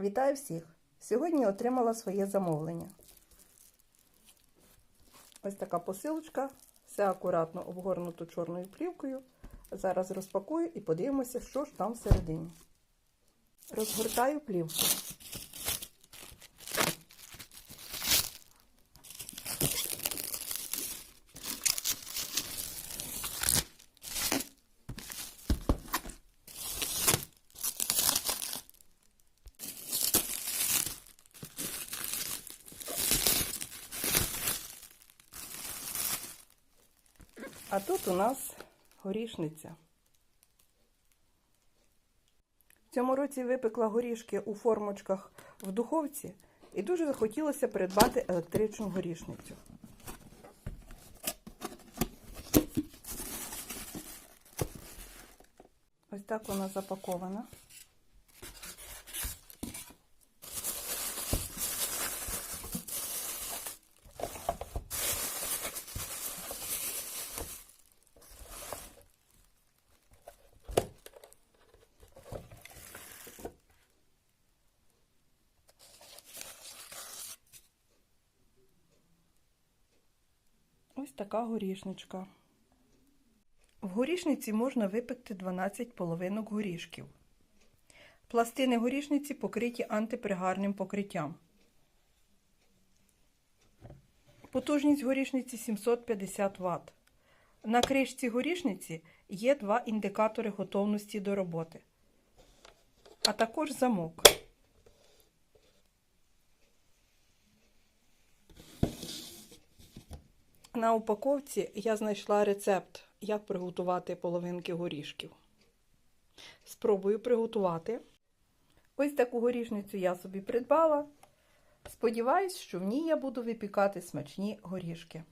Вітаю всіх! Сьогодні отримала своє замовлення. Ось така посилочка, все акуратно обгорнуто чорною плівкою. Зараз розпакую і подивимося, що ж там всередині. Розгортаю плівку. А тут у нас горішниця. В цьому році випекла горішки у формочках в духовці і дуже захотілося придбати електричну горішницю. Ось так вона запакована. Ось така горішничка. В горішниці можна випекти 12 половинок горішків. Пластини горішниці покриті антипригарним покриттям. Потужність горішниці 750 Вт. На кришці горішниці є два індикатори готовності до роботи, а також замок. На упаковці я знайшла рецепт, як приготувати половинки горішків. Спробую приготувати. Ось таку горішницю я собі придбала. Сподіваюсь, що в ній я буду випікати смачні горішки.